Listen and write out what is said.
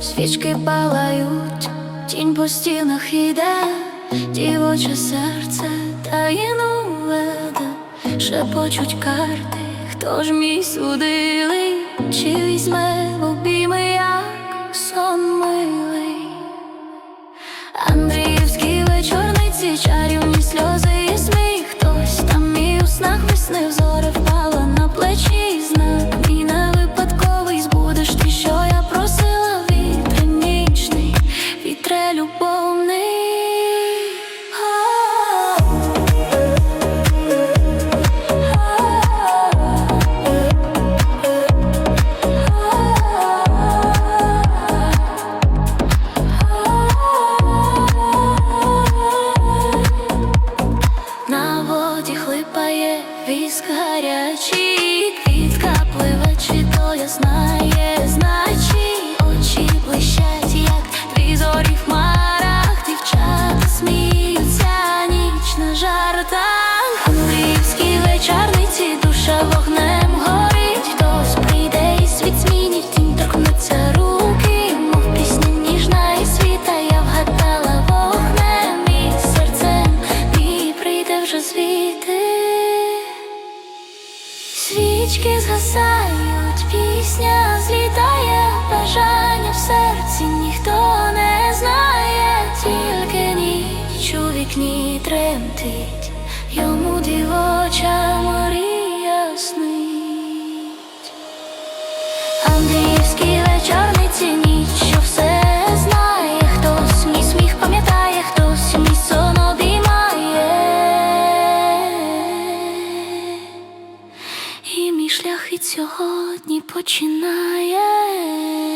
свічки палають, тінь по стінах іде, дівоче серце таїну веде, шепочуть карти, хто ж мій судили, чи візьме в обійми, як сон милий. Віск гарячий, квітка пливе, чи то я знає, значить. Очі блищать, як дві зорі в хмарах, дівчата сміються, ніч на жартах. Англійські вечорниці, душа вогнем горить, хтось прийде і світ змінить, тінь торкнуться руки, мов пісня ніжна і світа, я вгадала вогнем. І серцем, мій прийде вже звідти. Свічки згасають, пісня злітає, бажання в серці ніхто не знає, тільки ніч у вікні тремтить, йому дівоча мрія снить. І мій шлях сьогодні починає.